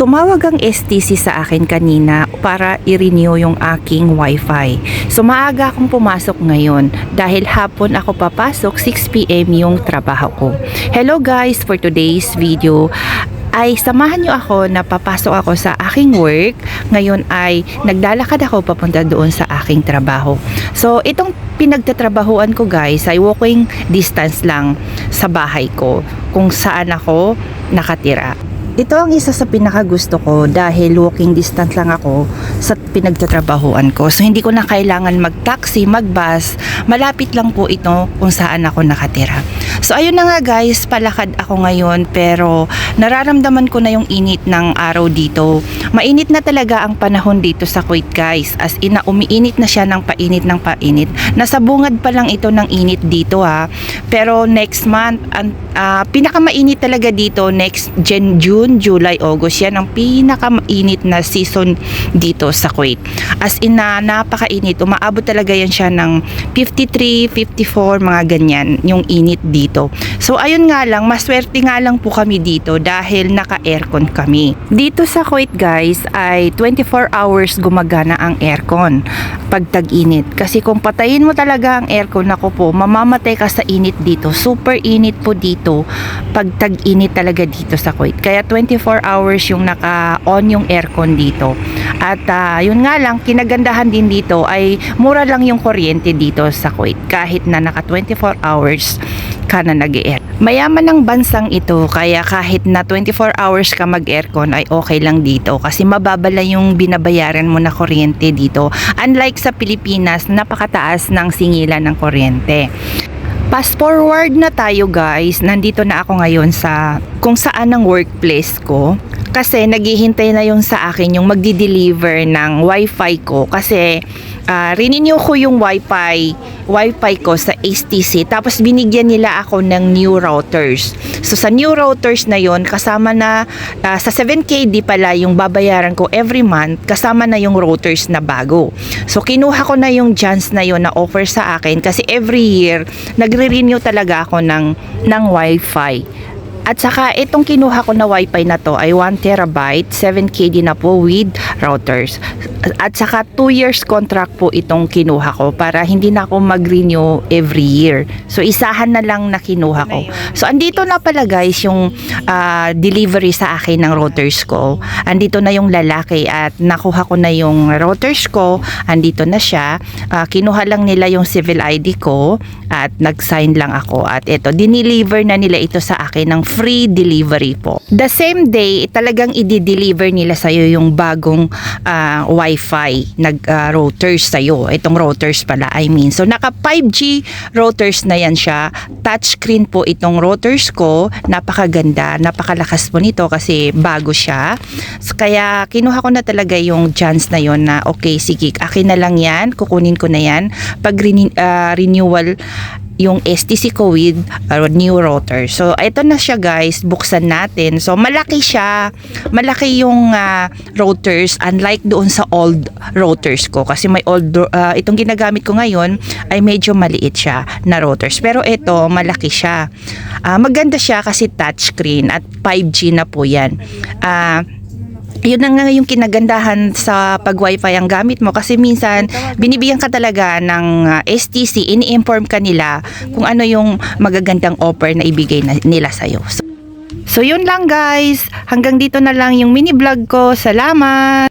Tumawag ang STC sa akin kanina para i-renew yung aking wifi. So maaga akong pumasok ngayon dahil hapon ako papasok 6pm yung trabaho ko. Hello guys, for today's video ay samahan nyo ako na papasok ako sa aking work. Ngayon ay naglalakad ako papunta doon sa aking trabaho. So itong pinagtatrabahuan ko guys ay walking distance lang sa bahay ko kung saan ako nakatira. Ito ang isa sa pinakagusto ko dahil walking distance lang ako sa pinagtatrabahuan ko. So hindi ko na kailangan mag-taxi, mag-bus. Malapit lang po ito kung saan ako nakatira. So ayun na nga guys, palakad ako ngayon pero nararamdaman ko na yung init ng araw dito. Mainit na talaga ang panahon dito sa Kuwait guys. As in na umiinit na siya ng painit ng painit. Nasa bungad pa lang ito ng init dito ha. Pero next month, ah, pinakamainit talaga dito next Jan, June, July, August. Yan ang pinakamainit na season dito sa Kuwait. As in na napakainit. Umaabot talaga yan siya ng 53, 54, mga ganyan yung init dito. So ayun nga lang, maswerte nga lang po kami dito dahil naka-aircon kami. Dito sa Kuwait guys ay 24 hours gumagana ang aircon pag tag-init. Kasi kung patayin mo talaga ang aircon, ako po, mamamatay ka sa init dito. Super init po dito pag tag-init talaga dito sa Kuwait. Kaya 24 hours yung naka-on yung aircon dito. At ah, yun nga lang, kinagandahan din dito ay mura lang yung kuryente dito sa Kuwait. Kahit na naka 24 hours ka na nag-air. Mayaman ng bansang ito kaya kahit na 24 hours ka mag-aircon ay okay lang dito kasi mababala yung binabayaran mo na kuryente dito. Unlike sa Pilipinas, napakataas ng singilan ng kuryente. Fast forward na tayo guys. Nandito na ako ngayon sa kung saan ang workplace ko. Kasi naghihintay na yung sa akin yung magdi-deliver ng wifi ko. Kasi uh, renew ko yung wifi, wifi ko sa HTC. Tapos binigyan nila ako ng new routers. So sa new routers na yon kasama na ah, sa 7KD pala yung babayaran ko every month. Kasama na yung routers na bago. So kinuha ko na yung chance na yon na offer sa akin. Kasi every year nagre-renew talaga ako ng, ng wifi. At saka itong kinuha ko na wifi na to ay 1 terabyte, 7KD na po with routers. At saka 2 years contract po itong kinuha ko para hindi na ako mag-renew every year. So isahan na lang na kinuha ko. So andito na pala guys yung ah, delivery sa akin ng routers ko. Andito na yung lalaki at nakuha ko na yung routers ko. Andito na siya. Ah, kinuha lang nila yung civil ID ko at nag-sign lang ako. At ito, dineliver na nila ito sa akin ng free delivery po. The same day, talagang i-deliver nila sa'yo yung bagong ah, wifi nag-routers sa'yo. Itong routers pala, I mean. So, naka 5G routers na yan siya. Touchscreen po itong routers ko. Napakaganda, napakalakas po nito kasi bago siya. Kaya kinuha ko na talaga yung chance na yon na okay, sige, akin na lang yan, kukunin ko na yan. Pag ah, renewal yung STC with uh, new router. So, ito na siya guys, buksan natin. So, malaki siya. Malaki yung uh, routers unlike doon sa old routers ko. Kasi may old, uh, itong ginagamit ko ngayon ay medyo maliit siya na routers. Pero ito, malaki siya. Ah, maganda siya kasi touchscreen at 5G na po yan. Ah, yun na nga yung kinagandahan sa pag wifi ang gamit mo kasi minsan binibigyan ka talaga ng uh, STC ini-inform ka nila kung ano yung magagandang offer na ibigay na, nila sa'yo. So, so yun lang guys. Hanggang dito na lang yung mini vlog ko. Salamat